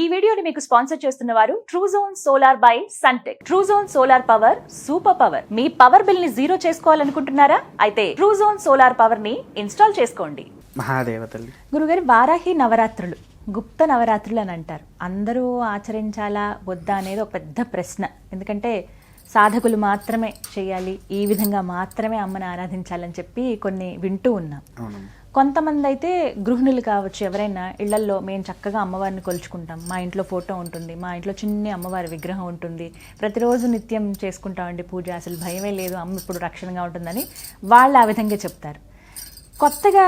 ఈ వీడియోని మీకు స్పాన్సర్ చేస్తున్న వారు Truzon solar by Suntek Truzon solar power super power me power బిల్ని జీరో చేసుకోవాలనుకుంటున్నారా? అయితే ట్రూజోన్ సోలార్ పవర్ని ఇన్స్టాల్ చేసుకోండి. మహాదేవ తల్లి. గురుగారు వారాహి నవరాత్రులు గుప్త నవరాత్రులు అని అంటారు. అందరూ ఆచరించాలా వద్దా అనేది ఒక పెద్ద ప్రశ్న. ఎందుకంటే సాధకులు మాత్రమే చేయాలి ఈ విధంగా మాత్రమే అమ్మని ఆరాధించాలని చెప్పి కొన్ని వింటూ ఉన్నాం. కొంతమంది అయితే గృహిణులు కావచ్చు ఎవరైనా ఇళ్ళల్లో మేము చక్కగా అమ్మవారిని కొలుచుకుంటాం. మా ఇంట్లో ఫోటో ఉంటుంది మా ఇంట్లో చిన్ని అమ్మవారి విగ్రహం ఉంటుంది. ప్రతిరోజు నిత్యం చేసుకుంటామండి పూజ అసలు భయమే లేదు అమ్మ ఇప్పుడు రక్షణగా ఉంటుందని వాళ్ళు ఆ విధంగా చెప్తారు. కొత్తగా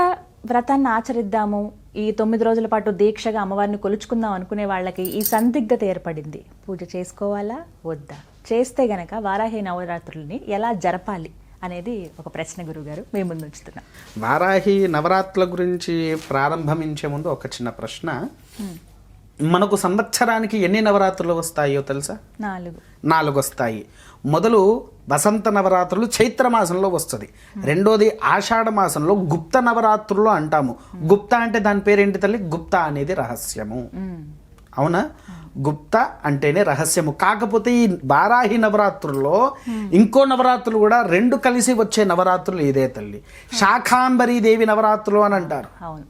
వ్రతాన్ని ఆచరిద్దాము ఈ తొమ్మిది రోజుల పాటు దీక్షగా అమ్మవారిని కొలుచుకుందాం అనుకునే వాళ్ళకి ఈ సందిగ్ధత ఏర్పడింది. పూజ చేసుకోవాలా? వద్దా? చేస్తే గనక వారాహి నవరాత్రుల్ని ఎలా జరపాలి? అనేది ఒక ప్రశ్న గురుగారు మేము ముందు ఉంచుతున్నాం. వారాహి నవరాత్రుల గురించి ప్రారంభించే ముందు ఒక చిన్న ప్రశ్న. మనకు సంవత్సరానికి ఎన్ని నవరాత్రులు వస్తాయో తెలుసా? నాలుగు. నాలుగు వస్తాయి. మొదలు వసంత నవరాత్రులు చైత్ర మాసంలో వస్తుంది. రెండోది ఆషాఢ మాసంలో గుప్త నవరాత్రులు అంటాము. గుప్త అంటే దాని పేరేంటి తల్లి? గుప్త అనేది రహస్యము. అవునా? గుప్త అంటేనే రహస్యము. కాకపోతే ఈ వారాహి నవరాత్రుల్లో ఇంకో నవరాత్రులు కూడా రెండు కలిసి వచ్చే నవరాత్రులు ఇదే తల్లి. శాఖాంబరీ దేవి నవరాత్రులు అని అంటారు. అవును.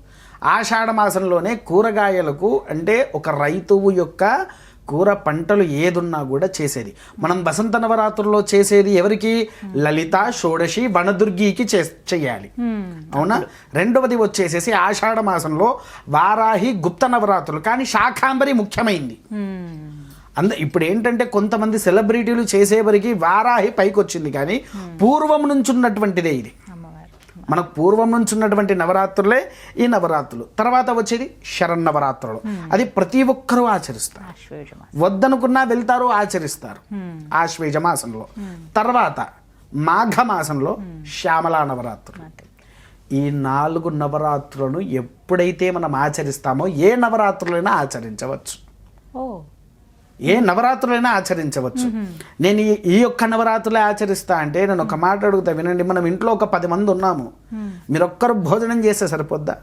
ఆషాఢ మాసంలోనే కూరగాయలకు అంటే ఒక రైతువు యొక్క కూర పంటలు ఏదున్నా కూడా చేసేది. మనం వసంత నవరాత్రుల్లో చేసేది ఎవరికి? లలిత షోడశి వనదుర్గికి చే చెయ్యాలి అవునా? రెండవది వచ్చేసేసి ఆషాఢ మాసంలో వారాహి గుప్త నవరాత్రులు. కానీ శాఖాంబరి ముఖ్యమైంది. అంద ఇప్పుడు ఏంటంటే కొంతమంది సెలబ్రిటీలు చేసేవరికి వారాహి పైకి వచ్చింది కానీ పూర్వం నుంచి ఉన్నటువంటిదే ఇది. మనకు పూర్వం నుంచి ఉన్నటువంటి నవరాత్రులే ఈ నవరాత్రులు. తర్వాత వచ్చేది శరన్నవరాత్రులు అది ప్రతి ఒక్కరూ ఆచరిస్తారు. వద్దనుకున్నా వెళ్తారు ఆచరిస్తారు. ఆశ్వేజ మాసంలో తర్వాత మాఘ మాసంలో శ్యామలా నవరాత్రులు. ఈ నాలుగు నవరాత్రులను ఎప్పుడైతే మనం ఆచరిస్తామో ఏ నవరాత్రులైనా ఆచరించవచ్చు. ఓ. ఏ నవరాత్రులైనా ఆచరించవచ్చు. నేను ఈ- ఈ యొక్క నవరాత్రులే ఆచరిస్తా అంటే నేను ఒక మాట అడుగుతా వినండి మనం ఇంట్లో ఒక పది మంది ఉన్నాము. మీరు ఒక్కరు భోజనం చేస్తే సరిపోద్దా?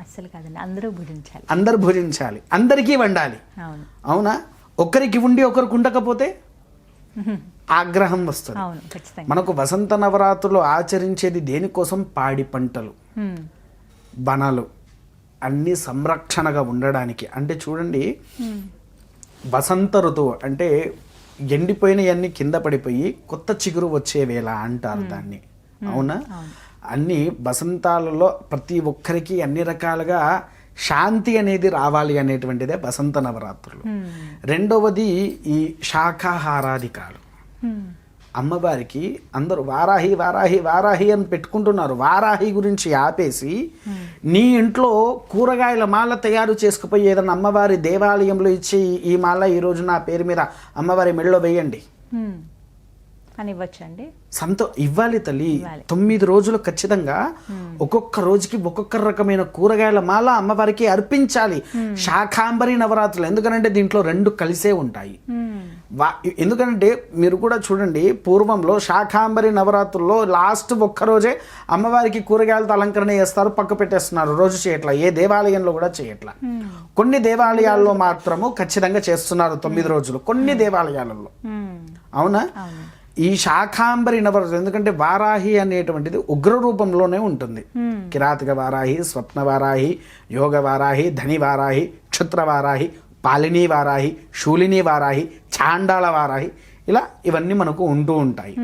అస్సలు కాదండి అందరూ భుజించాలి. అందరు భుజించాలి అందరికీ వండాలి. అవును. ఒకరికి ఉండి ఒకరికి ఉండకపోతే ఆగ్రహం వస్తుంది. మనకు వసంత నవరాత్రులు ఆచరించేది దేనికోసం? పాడి పంటలు. వనాలు అన్ని సంరక్షణగా ఉండడానికి. అంటే చూడండి వసంత ఋతువు అంటే ఎండిపోయినవన్నీ కింద పడిపోయి కొత్త చిగురు వచ్చే వేళ అంటారు దాన్ని. అవునా? అన్ని వసంతాలలో ప్రతి ఒక్కరికి అన్ని రకాలుగా శాంతి అనేది రావాలి అనేటువంటిదే వసంత నవరాత్రులు. రెండవది ఈ శాకాహారాధికాలు మ్మ్. అమ్మవారికి అందరూ వారాహి వారాహి వారాహి అని పెట్టుకుంటున్నారు. వారాహి గురించి ఆపేసి నీ ఇంట్లో కూరగాయల మాల తయారు చేసుకుపోయి ఏదైనా అమ్మవారి దేవాలయంలో ఇచ్చి ఈ మాల ఈ రోజు నా పేరు మీద అమ్మవారి మెడలో వేయండి. మ్మ్. అని ఇవ్వచ్చండి? సంతో ఇవ్వాలి తల్లి. తొమ్మిది రోజులు ఖచ్చితంగా ఒక్కొక్క రోజుకి ఒక్కొక్క రకమైన కూరగాయల మాల అమ్మవారికి అర్పించాలి. శాకాంబరి నవరాత్రులు. ఎందుకంటే దీంట్లో రెండు కలిసే ఉంటాయి. వా ఎందుకంటే మీరు కూడా చూడండి పూర్వంలో శాకాంబరి నవరాత్రుల్లో లాస్ట్ ఒక్క రోజే అమ్మవారికి కూరగాయలతో అలంకరణ చేస్తారు పక్క పెట్టేస్తున్నారు. రోజు చేయట్లా ఏ దేవాలయంలో కూడా చేయట్లా. కొన్ని దేవాలయాల్లో మాత్రము ఖచ్చితంగా చేస్తున్నారు తొమ్మిది రోజులు. కొన్ని దేవాలయాలలో. అవునా? ఈ శాకాంబరి నవరాత్రి ఎందుకంటే వారాహి అనేటువంటిది ఉగ్ర రూపంలోనే ఉంటుంది. కిరాతక వారాహి స్వప్న వారాహి యోగ వారాహి ధని వారాహి క్షుత్ర వారాహి పాలిని వారాహి శూలిని వారాహి చాండాల వారాహి ఇలా ఇవన్నీ మనకు ఉంటూ ఉంటాయి.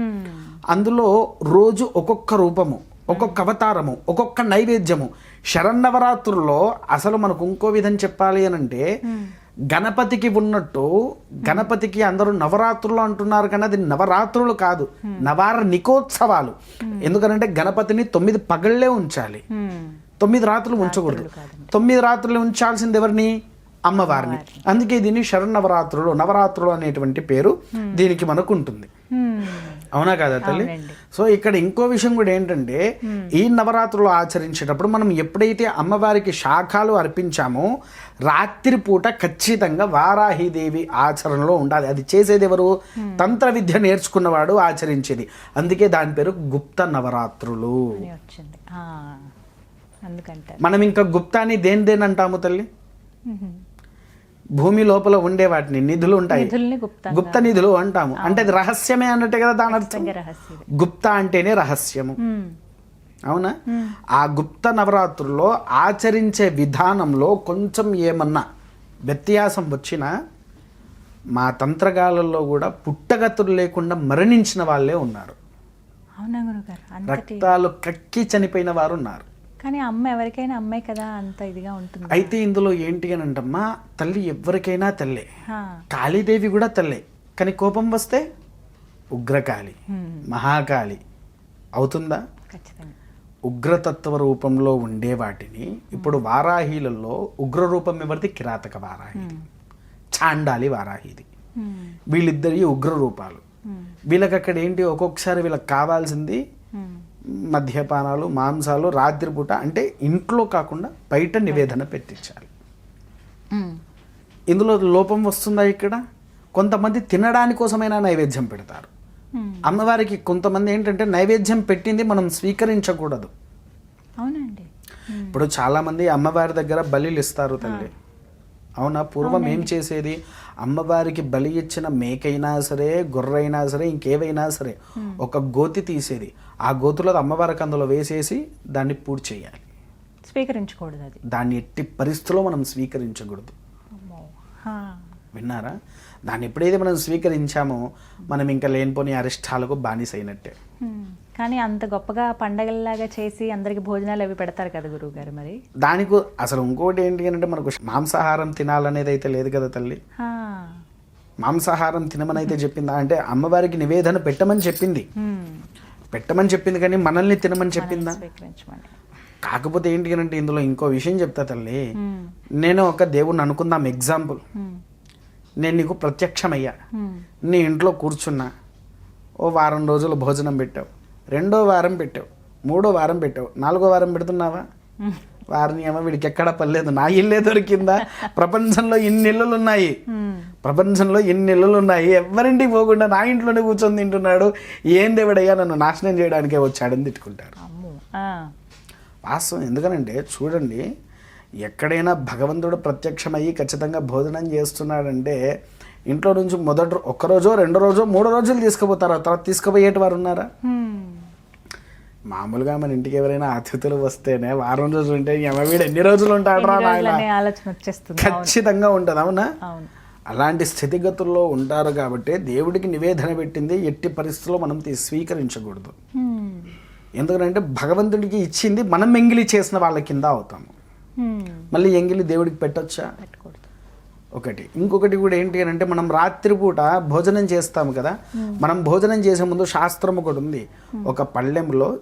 అందులో రోజు ఒక్కొక్క రూపము ఒక్కొక్క అవతారము ఒక్కొక్క నైవేద్యము. శరన్నవరాత్రుల్లో అసలు మనకు ఇంకో విధం చెప్పాలి అని అంటే గణపతికి ఉన్నట్టు గణపతికి అందరూ నవరాత్రులు అంటున్నారు కానీ అది నవరాత్రులు కాదు నవార నికోత్సవాలు. ఎందుకంటే గణపతిని తొమ్మిది పగళ్ళే ఉంచాలి. మ్మ్. తొమ్మిది రాత్రులు ఉంచకూడదు. తొమ్మిది రాత్రులు ఉంచాల్సింది ఎవరిని? అమ్మవారిని. అందుకే దీన్ని శరన్నవరాత్రులు నవరాత్రులు అనేటువంటి పేరు దీనికి మనకు ఉంటుంది మ్మ్. అవునా కదా తల్లి. సో ఇక్కడ ఇంకో విషయం కూడా ఏంటంటే ఈ నవరాత్రులు ఆచరించేటప్పుడు మనం ఎప్పుడైతే అమ్మవారికి శాఖలు అర్పించామో రాత్రిపూట ఖచ్చితంగా వారాహిదేవి ఆచరణలో ఉండాలి. అది చేసేది ఎవరు? తంత్ర విద్య నేర్చుకున్నవాడు ఆచరించేది. అందుకే దాని పేరు గుప్త నవరాత్రులు. మనం ఇంకా గుప్తాని దేని దేని అంటాము తల్లి. భూమి లోపల ఉండే వాటిని నిధులు ఉంటాయి. గుప్త నిధులు అంటాము. అంటే అది రహస్యమే అన్నట్టే కదా దాని అర్థం. గుప్త అంటేనే రహస్యము. అవునా? ఆ గుప్త నవరాత్రుల్లో ఆచరించే విధానంలో కొంచెం ఏమన్నా వ్యత్యాసం వచ్చినా మా తంత్రగాళ్ళల్లో కూడా పుట్టగతులు లేకుండా మరణించిన వాళ్ళే ఉన్నారు. రక్తాలు కక్కి చనిపోయిన వారు ఉన్నారు కానీ అమ్మ ఎవరికైనా అమ్మే కదా అంత ఇదిగా ఉంటుంది అయితే ఇందులో ఏంటి అని అంటమ్మా తల్లి ఎవరికైనా తల్లే. కాళీదేవి కూడా తల్లే కానీ కోపం వస్తే ఉగ్రకాళి. మహాకాళి అవుతుందా ఉగ్రతత్వ రూపంలో ఉండే వాటిని ఇప్పుడు వారాహిలలో ఉగ్ర రూపం ఎవరిది కిరాతక వారాహి. చాండాలి వారాహిది. వీళ్ళిద్దరి ఉగ్ర రూపాలు. వీళ్ళకి అక్కడ ఏంటి ఒక్కొక్కసారి వీళ్ళకి కావాల్సింది. మద్యపానాలు మాంసాలు రాత్రిపూట అంటే ఇంట్లో కాకుండా బయట నివేదన పెట్టించాలి. ఇందులో లోపం వస్తుందా ఇక్కడ? కొంతమంది తినడానికి కోసమైనా నైవేద్యం పెడతారు. మ్మ్. అమ్మవారికి కొంతమంది ఏంటంటే నైవేద్యం పెట్టింది మనం స్వీకరించకూడదు. అవునండి. ఇప్పుడు చాలామంది అమ్మవారి దగ్గర బలిలు ఇస్తారు తల్లి. అవునా? పూర్వం ఏం చేసేది? అమ్మవారికి బలి ఇచ్చిన మేకైనా సరే గొర్రెైనా సరే ఇంకేవైనా సరే ఒక గోతి తీసేది. ఆ గోతులో అమ్మవారికి అందులో వేసేసి దాన్ని పూర్తి చేయాలి. స్వీకరించకూడదు అది. దాన్ని ఎట్టి పరిస్థితుల్లో మనం స్వీకరించకూడదు. విన్నారా? దాన్ని ఎప్పుడైతే మనం స్వీకరించామో మనం ఇంకా లేనిపోని అరిష్టాలకు బానిసైనట్టే మ్మ్. కానీ అంత గొప్పగా పండగల్లాగా చేసి అందరికి భోజనాలు అవి పెడతారు కదా గురువు గారు మరి దానికి అసలు ఇంకోటి ఏంటి అంటే మనకు మాంసాహారం తినాలనేది అయితే లేదు కదా తల్లి. మాంసాహారం తినమని అయితే చెప్పిందా అంటే అమ్మవారికి నివేదన పెట్టమని చెప్పింది. పెట్టమని చెప్పింది కానీ మనల్ని తినమని చెప్పిందా కాకపోతే ఏంటి అంటే ఇందులో ఇంకో విషయం చెప్తా తల్లి. నేను ఒక దేవుణ్ణి అనుకుందాం ఎగ్జాంపుల్. నేను నీకు ప్రత్యక్షమయ్యా. నీ ఇంట్లో కూర్చున్నా. ఓ వారం రోజులు భోజనం పెట్టావు. రెండో వారం పెట్టావు. మూడో వారం పెట్టావు. నాలుగో వారం పెడుతున్నావా. వారిని ఏమో వీడికి ఎక్కడ పర్లేదు నా ఇల్లే దొరికిందా? ప్రపంచంలో ఇన్ని ఇల్లులు ఉన్నాయి. ప్రపంచంలో ఎన్ని ఇల్లులు ఉన్నాయి ఎవరింటికి పోకుండా నా ఇంట్లోనే కూర్చొని తింటున్నాడు? ఏం దేవుడయ్యా? నన్ను నాశనం చేయడానికే వచ్చాడని తిట్టుకుంటారు. వాస్తవం. ఎందుకనంటే చూడండి ఎక్కడైనా భగవంతుడు ప్రత్యక్షమయ్యి ఖచ్చితంగా భోజనం చేస్తున్నాడంటే ఇంట్లో నుంచి మొదటి రో- ఒక్క రోజో రెండో రోజో మూడో రోజులు తీసుకుపోతారు తర్వాత తీసుకుపోయేటి వారు ఉన్నారా మ్మ్. మామూలుగా మన ఇంటికి ఎవరైనా అతిథులు వస్తేనే వారం రోజులు ఉంటే "ఎమ వీడు ఎన్ని రోజులు ఉంటాడు రా ఎన్ని నాయన రోజులనే ఆలోచన వచ్చేస్తుంది అవును. ఖచ్చితంగా ఉంటుంది అవునా అలాంటి స్థితిగతుల్లో ఉంటారు కాబట్టి దేవుడికి నివేదన పెట్టింది ఎట్టి పరిస్థితుల్లో మనం స్వీకరించకూడదు. ఎందుకంటే భగవంతుడికి ఇచ్చింది మనం ఎంగిలి చేసిన వాళ్ళ కింద అవుతాము. మళ్ళీ ఎంగిలి దేవుడికి పెట్టొచ్చా? ఒకటి. ఇంకొకటి కూడా ఏంటి అని అంటే మనం రాత్రిపూట భోజనం చేస్తాము కదా మనం భోజనం చేసే ముందు శాస్త్రం ఒకటి ఉంది. ఒక పళ్ళెంలో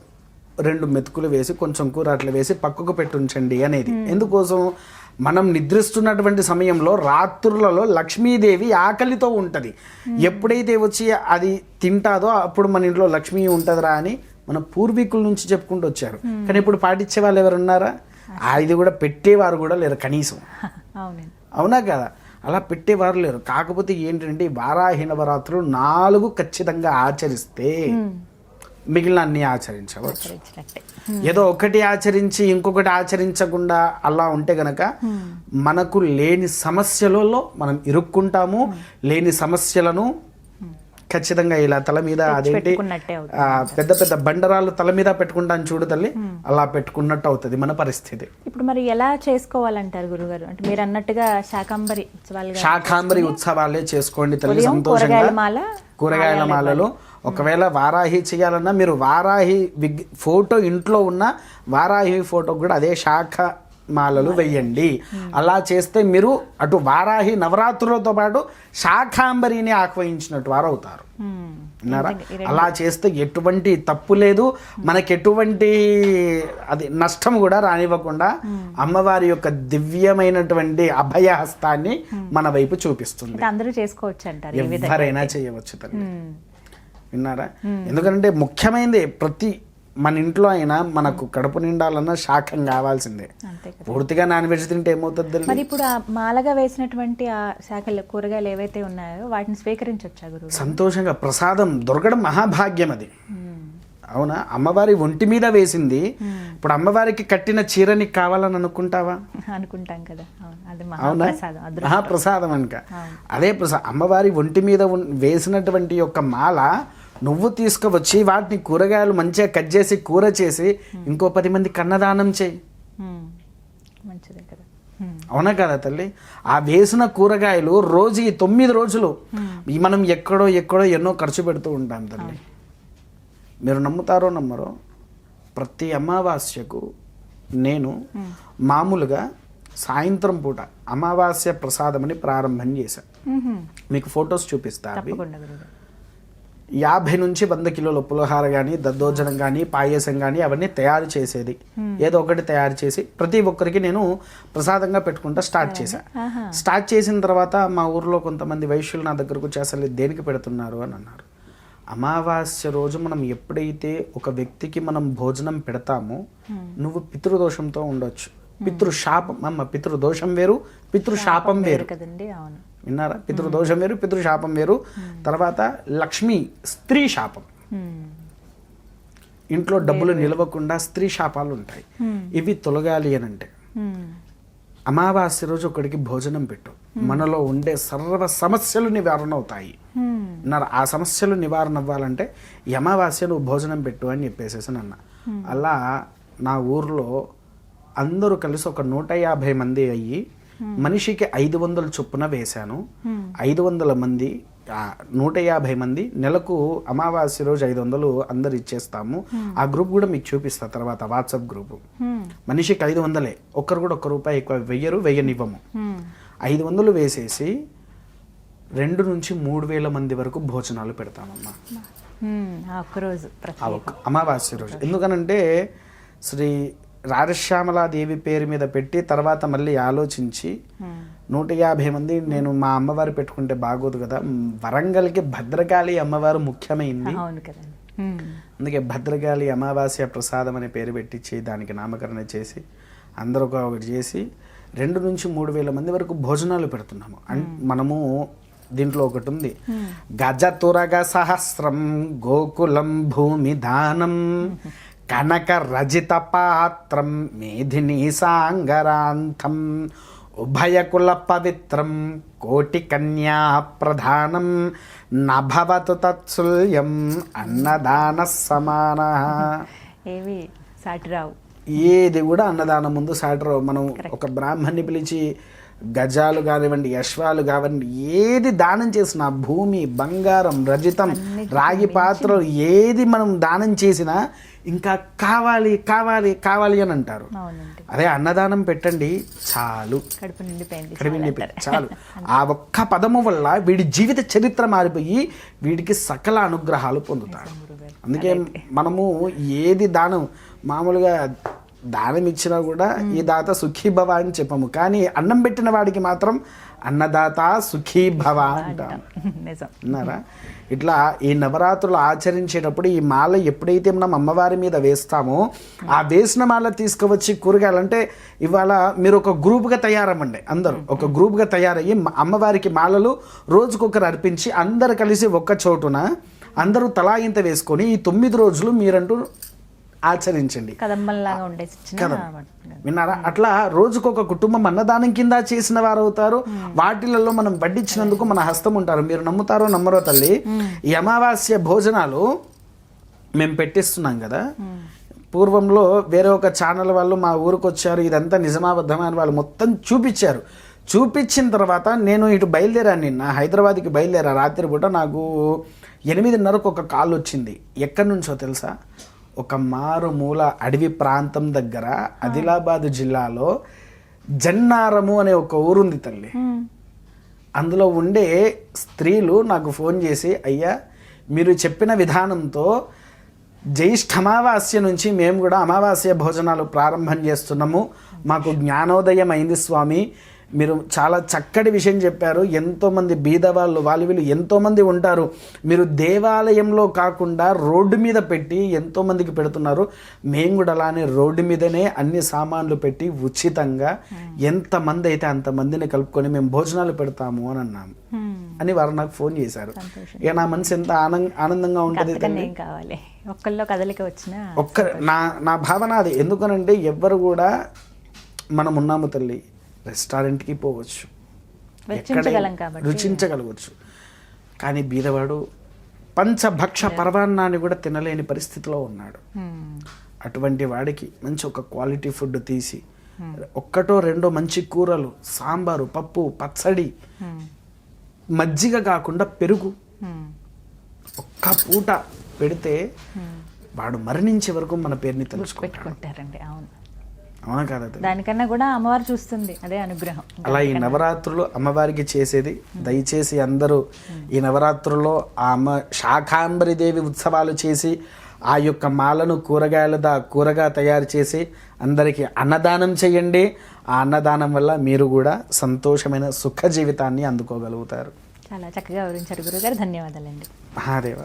రెండు మెతుకులు వేసి కొంచెం కూర అట్లా వేసి పక్కకు పెట్టుంచండి అనేది. ఎందుకోసం? మనం నిద్రిస్తున్నటువంటి సమయంలో రాత్రులలో లక్ష్మీదేవి ఆకలితో ఉంటుంది. ఎప్పుడైతే వచ్చి అది తింటాదో అప్పుడు మన ఇంట్లో లక్ష్మీ ఉంటుందిరా అని మన పూర్వీకుల నుంచి చెప్పుకుంటూ వచ్చారు. కానీ ఇప్పుడు పాటించే వాళ్ళు ఎవరు ఇది కూడా పెట్టేవారు కూడా లేరు కనీసం. అవునా కదా? అలా పెట్టేవారు లేరు. కాకపోతే ఏంటంటే ఈ వారాహి నవరాత్రులు నాలుగు ఖచ్చితంగా ఆచరిస్తే మిగిలిన అన్ని ఆచరించవచ్చు. ఏదో ఒకటి ఆచరించి ఇంకొకటి ఆచరించకుండా అలా ఉంటే గనక మనకు లేని సమస్యలలో మనం ఇరుక్కుంటాము. లేని సమస్యలను ఖచ్చితంగా ఇలా తల మీద అదేంటి? పెద్ద పెద్ద బండరాలు తల మీద పెట్టుకుంటాను చూడు తల్లి. అలా పెట్టుకున్నట్టు అవుతుంది మన పరిస్థితి. ఇప్పుడు మరి ఎలా చేసుకోవాలంటారు గురుగారు? అంటే మీరు అన్నట్టుగా శాకాంబరి ఉత్సవాలుగా శాకాంబరి ఉత్సవాలే చేసుకోండి తల్లి సంతోషంగా. కూరగాయల మాలలు ఒకవేళ వారాహి చేయాలన్నా మీరు వారాహి విగ్ ఫోటో ఇంట్లో ఉన్న వారాహి ఫోటో కూడా అదే శాఖ మాలలు వెయ్యండి అలా చేస్తే మీరు అటు వారాహి నవరాత్రులతో పాటు శాఖాంబరిని ఆహ్వానించినట్టు వారు అవుతారు. అలా చేస్తే ఎటువంటి తప్పు లేదు. మనకి ఎటువంటి అది నష్టం కూడా రానివ్వకుండా అమ్మవారి యొక్క దివ్యమైనటువంటి అభయ హస్తాన్ని మన వైపు చూపిస్తుంది. అందరూ చేసుకోవచ్చు అంటారు ఎవరైనా చేయవచ్చు తల్లి. విన్నారా? ఎందుకంటే ముఖ్యమైనది ప్రతి మన ఇంట్లో అయినా మనకు కడుపు నిండాలన్నా శాఖం కావాల్సిందే. పూర్తిగా నాన్ వెజ్ తింటే ఏమవుతుంది? మరి ఇప్పుడు ఆ మాలగా వేసినటువంటి ఆ శాఖలు కూరగాయలు ఏవైతే ఉన్నాయో వాటిని స్వీకరించవచ్చా గురువు సంతోషంగా ప్రసాదం దొరకడం మహాభాగ్యం అది. అవునా? అమ్మవారి ఒంటి మీద వేసింది. ఇప్పుడు అమ్మవారికి కట్టిన చీర నీకు కావాలని అనుకుంటావా? అనుకుంటాం కదా. అవును మహాప్రసాదం అనక. అదే ప్రసాదం అమ్మవారి ఒంటి మీద వేసినటువంటి యొక్క మాల నువ్వు తీసుకువచ్చి వాటిని కూరగాయలు మంచిగా కట్ చేసి కూర చేసి ఇంకో పది మంది కన్నదానం చేయి. మంచిదే కదా. ఉమ్. అవునా కదా తల్లి? ఆ వేసిన కూరగాయలు రోజు ఈ తొమ్మిది రోజులు మనం ఎక్కడో ఎక్కడో ఎన్నో ఖర్చు పెడుతూ ఉంటాం తల్లి. మీరు నమ్ముతారో నమ్మరో ప్రతి అమావాస్యకు నేను మామూలుగా సాయంత్రం పూట అమావాస్య ప్రసాదం అని ప్రారంభం చేశాను. మీకు ఫొటోస్ చూపిస్తా అవి. తప్పకుండా గురుగారు. యాభై నుంచి వంద కిలోల పులిహార కానీ దద్దోజనం కానీ పాయసం కానీ అవన్నీ తయారు చేసేది. ఏదో ఒకటి తయారు చేసి ప్రతి ఒక్కరికి నేను ప్రసాదంగా పెట్టుకుంటా స్టార్ట్ చేశాను. స్టార్ట్ చేసిన తర్వాత మా ఊర్లో కొంతమంది వైశ్యులు నా దగ్గరకు వచ్చి అసలు దేనికి పెడుతున్నారు అని అన్నారు. అమావాస్య రోజు మనం ఎప్పుడైతే ఒక వ్యక్తికి మనం భోజనం పెడతామో నువ్వు పితృదోషంతో ఉండొచ్చు. పితృశాపం అమ్మ పితృదోషం వేరు పితృశాపం వేరు. కదండి అవును. విన్నారా? పితృదోషం వేరు పితృశాపం వేరు. తర్వాత లక్ష్మి స్త్రీ శాపం. ఇంట్లో డబ్బులు నిలవకుండా స్త్రీ శాపాలు ఉంటాయి. ఇవి తొలగాలి అని అంటే అమావాస్య రోజు ఒకడికి భోజనం పెట్టు. మనలో ఉండే సర్వ సమస్యలు నివారణ అవుతాయి అన్నారు ఆ సమస్యలు నివారణ అవ్వాలంటే ఈ అమావాస్య నువ్వు భోజనం పెట్టు అని చెప్పేసేసి అన్న. అలా నా ఊర్లో అందరూ కలిసి ఒక నూట యాభై మంది అయ్యి మనిషికి ఐదు వందల చొప్పున వేశాను ఐదు వందల మంది నూట యాభై మంది నెలకు అమావాస్య రోజు ఐదు వందలు అందరు ఇచ్చేస్తాము ఆ గ్రూప్ కూడా మీకు చూపిస్తా తర్వాత వాట్సాప్ గ్రూప్. మనిషికి ఐదు వందలే ఒక్కరు కూడా ఒక్క రూపాయి ఎక్కువ వెయ్యరు వెయ్యనివ్వము. ఐదు వందలు వేసేసి రెండు నుంచి మూడు వేల మంది వరకు భోజనాలు పెడతామమ్మా. ఆ ఒక్కరోజు అమావాస్య రోజు ఎందుకనంటే శ్రీ రాజశ్యామలాదేవి పేరు మీద పెట్టి తర్వాత మళ్ళీ ఆలోచించి. నూట యాభై మంది నేను మా అమ్మవారు పెట్టుకుంటే బాగోదు కదా. వరంగల్కి భద్రకాళి అమ్మవారు ముఖ్యమైంది. అందుకే భద్రకాళి అమావాస్య ప్రసాదం అనే పేరు పెట్టించి దానికి నామకరణ చేసి అందరూ ఒక ఒకటి చేసి రెండు నుంచి మూడు వేల మంది వరకు భోజనాలు పెడుతున్నాము. అన్ మనము దీంట్లో ఒకటి ఉంది. గజ తురగ సహస్రం గోకులం భూమి దానం కనక రజిత పాత్రం మేధిని సాంగరాంతం ఉభయకుల పవిత్రం కోటి కన్యా ప్రధానం నభవతు తత్సుల్యం అన్నదాన సమాన. ఏవి సాటిరావు. ఏది కూడా అన్నదానం ముందు సాటరు మనం ఒక బ్రాహ్మణ్ణి పిలిచి గజాలు కానివ్వండి యశ్వాలు కానివ్వండి ఏది దానం చేసినా భూమి బంగారం రజితం రాగి పాత్రలు ఏది మనం దానం చేసినా ఇంకా కావాలి కావాలి కావాలి అని అంటారు. అదే అన్నదానం పెట్టండి చాలు. కడుపు నిండిపోయింది చాలు ఆ ఒక్క పదము వల్ల వీడి జీవిత చరిత్ర మారిపోయి వీడికి సకల అనుగ్రహాలు పొందుతాడు. గురుగారు. అందుకే మనము ఏది దానం మామూలుగా దానం ఇచ్చినా కూడా ఈ దాత సుఖీ భవ అని చెప్పము. కానీ అన్నం పెట్టిన వాడికి మాత్రం అన్నదాత సుఖీ భవ అంటాం నిజం. విన్నారా? ఇట్లా ఈ నవరాత్రులు ఆచరించేటప్పుడు ఈ మాల ఎప్పుడైతే మనం అమ్మవారి మీద వేస్తామో ఆ వేసిన మాల తీసుకువచ్చి కూరగాయలు అంటే ఇవాళ మీరు ఒక గ్రూప్గా తయారవ్వండి అందరూ. ఒక గ్రూప్గా తయారయ్యి అమ్మవారికి మాలలు రోజుకొకరు అర్పించి అందరు కలిసి ఒక్క చోటున అందరూ తలా ఇంత వేసుకొని ఈ తొమ్మిది రోజులు మీరంటూ ఆచరించండి. కదంబంలాగా. విన్నారా? అట్లా రోజుకొక కుటుంబం అన్నదానం కింద చేసిన వారు అవుతారు వాటిలలో మనం వడ్డించినందుకు మన హస్తం ఉంటారు. మీరు నమ్ముతారో నమ్మరో తల్లి ఈ అమావాస్య భోజనాలు మేము పెట్టిస్తున్నాం కదా. పూర్వంలో వేరే ఒక ఛానల్ వాళ్ళు మా ఊరికి వచ్చారు ఇదంతా నిజమాబద్ధమా అని వాళ్ళు మొత్తం చూపించారు. చూపించిన తర్వాత నేను ఇటు బయలుదేరాను నిన్న. హైదరాబాద్కి బయలుదేరా. రాత్రిపూట నాకు ఎనిమిదిన్నరకు ఒక కాల్ వచ్చింది. ఎక్కడి నుంచో తెలుసా? ఒక మారుమూల అడవి ప్రాంతం దగ్గర ఆదిలాబాద్ జిల్లాలో జన్నారము అనే ఒక ఊరుంది తల్లి. అందులో ఉండే స్త్రీలు నాకు ఫోన్ చేసి అయ్యా మీరు చెప్పిన విధానంతో జ్యేష్ఠ అమావాస్య నుంచి మేము కూడా అమావాస్య భోజనాలు ప్రారంభం చేస్తున్నాము. మాకు జ్ఞానోదయం అయింది స్వామి. మీరు చాలా చక్కటి విషయం చెప్పారు. ఎంతోమంది బీద వాళ్ళు వాళ్ళు ఎంతోమంది ఉంటారు. మీరు దేవాలయంలో కాకుండా రోడ్డు మీద పెట్టి ఎంతోమందికి పెడుతున్నారు. మేము కూడా అలానే రోడ్డు మీదనే అన్ని సామాన్లు పెట్టి ఉచితంగా ఎంతమంది అయితే అంతమందిని కలుపుకొని మేము భోజనాలు పెడతాము అని అన్నాము. హ్మ్. అని వారు నాకు ఫోన్ చేశారు. ఇక నా మనసు ఎంత ఆనంద ఆనందంగా ఉంటుంది కావాలి? ఒక్కళ్ళో కదలిక వచ్చిన ఒక్క నా నా భావన అది. ఎందుకనంటే ఎవ్వరు కూడా మనం ఉన్నాము తల్లి. రెస్టారెంట్కి పోవచ్చు. రుచించగలవచ్చు. కానీ బీదవాడు పంచభక్ష పర్వాన్నాన్ని కూడా తినలేని పరిస్థితిలో ఉన్నాడు. హ్మ్. అటువంటి వాడికి మంచి ఒక క్వాలిటీ ఫుడ్ తీసి ఒక్కటో రెండో మంచి కూరలు సాంబారు పప్పు పచ్చడి హ్మ్. మజ్జిగ కాకుండా పెరుగు. ఒక్క పూట పెడితే వాడు మరణించే వరకు మన పేరుని తెలుసుకుంటాడు పెట్టుకుంటారండి. అవును. అవునా కాదా? దానికన్నా కూడా అమ్మవారు చూస్తుంది అదే అనుగ్రహం. అలా ఈ నవరాత్రులు అమ్మవారికి చేసేది దయచేసి అందరూ ఈ నవరాత్రుల్లో ఆ అమ్మ శాకాంబరి దేవి ఉత్సవాలు చేసి ఆ యొక్క మాలను కూరగాయలదా కూరగా తయారు చేసి అందరికీ అన్నదానం చేయండి. ఆ అన్నదానం వల్ల మీరు కూడా సంతోషమైన సుఖ జీవితాన్ని అందుకోగలుగుతారు. చాలా చక్కగా వివరించారు గురుగారు. ధన్యవాదాలండి. మహాదేవ.